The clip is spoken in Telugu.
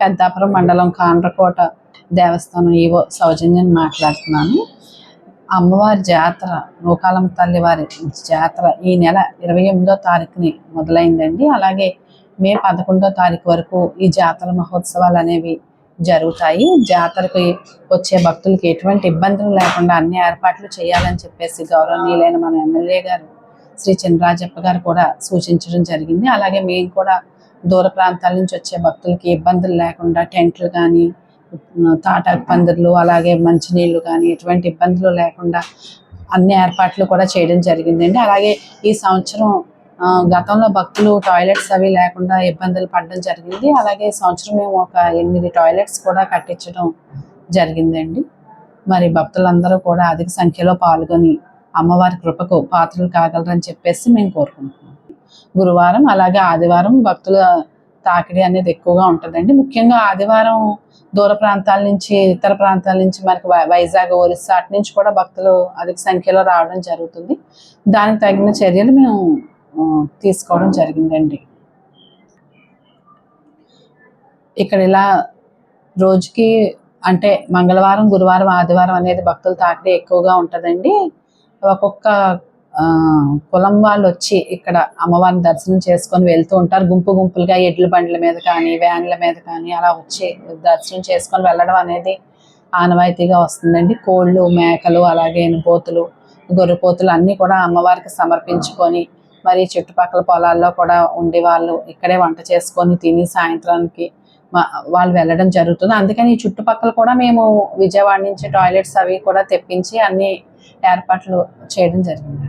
పెద్దాపురం మండలం కాండ్రకోట దేవస్థానం ఈవో సౌజన్యని మాట్లాడుతున్నాను. అమ్మవారి జాతర నూకాలమ్మ తల్లివారి జాతర ఈ నెల ఇరవై ఎనిమిదో తారీఖుని మొదలైందండి. అలాగే మే పదకొండో తారీఖు వరకు ఈ జాతర మహోత్సవాలు అనేవి జరుగుతాయి. జాతరకి వచ్చే భక్తులకి ఎటువంటి ఇబ్బందులు లేకుండా అన్ని ఏర్పాట్లు చేయాలని చెప్పేసి గౌరవనీయులైన మన ఎమ్మెల్యే గారు శ్రీ చినరాజప్ప గారు కూడా సూచించడం జరిగింది. అలాగే మేము కూడా దూర ప్రాంతాల నుంచి వచ్చే భక్తులకి ఇబ్బందులు లేకుండా టెంట్లు కానీ తాటాకు పందిర్లు అలాగే మంచినీళ్ళు కానీ ఎటువంటి ఇబ్బందులు లేకుండా అన్ని ఏర్పాట్లు కూడా చేయడం జరిగిందండి. అలాగే ఈ సంవత్సరం గతంలో భక్తులు టాయిలెట్స్ అవి లేకుండా ఇబ్బందులు పడడం జరిగింది. అలాగే సంవత్సరం మేము ఒక ఎనిమిది టాయిలెట్స్ కూడా కట్టించడం జరిగిందండి. మరి భక్తులందరూ కూడా అధిక సంఖ్యలో పాల్గొని అమ్మవారి కృపకు పాత్రలు కాగలరని చెప్పేసి మేము కోరుకుంటున్నాం. గురువారం అలాగే ఆదివారం భక్తుల తాకిడి అనేది ఎక్కువగా ఉంటుందండి. ముఖ్యంగా ఆదివారం దూర ప్రాంతాల నుంచి ఇతర ప్రాంతాల నుంచి మనకి వై- వైజాగ్ ఒరిస్సా అటు నుంచి కూడా భక్తులు అధిక సంఖ్యలో రావడం జరుగుతుంది. దానికి తగిన చర్యలు మేము తీసుకోవడం జరిగిందండి. ఇక్కడ ఇలా రోజుకి అంటే మంగళవారం గురువారం ఆదివారం అనేది భక్తుల తాకిడి ఎక్కువగా ఉంటుందండి. ఒక్కొక్క కులం వాళ్ళు వచ్చి ఇక్కడ అమ్మవారిని దర్శనం చేసుకొని వెళ్తూ ఉంటారు. గుంపు గుంపులుగా ఎడ్ల బండ్ల మీద కానీ వ్యాన్ల మీద కానీ అలా వచ్చి దర్శనం చేసుకొని వెళ్ళడం అనేది ఆనవాయితీగా వస్తుందండి. కోళ్ళు మేకలు అలాగే ఎనుపోతులు గొర్రెపోతులు అన్నీ కూడా అమ్మవారికి సమర్పించుకొని మరి చుట్టుపక్కల పొలాల్లో కూడా ఉండే వాళ్ళు ఇక్కడే వంట చేసుకొని తిని సాయంత్రానికి వాళ్ళు వెళ్ళడం జరుగుతుంది. అందుకని ఈ చుట్టుపక్కల కూడా మేము విజయవాడ నుంచి టాయిలెట్స్ అవి కూడా తెప్పించి అన్ని ఏర్పాట్లు చేయడం జరిగింది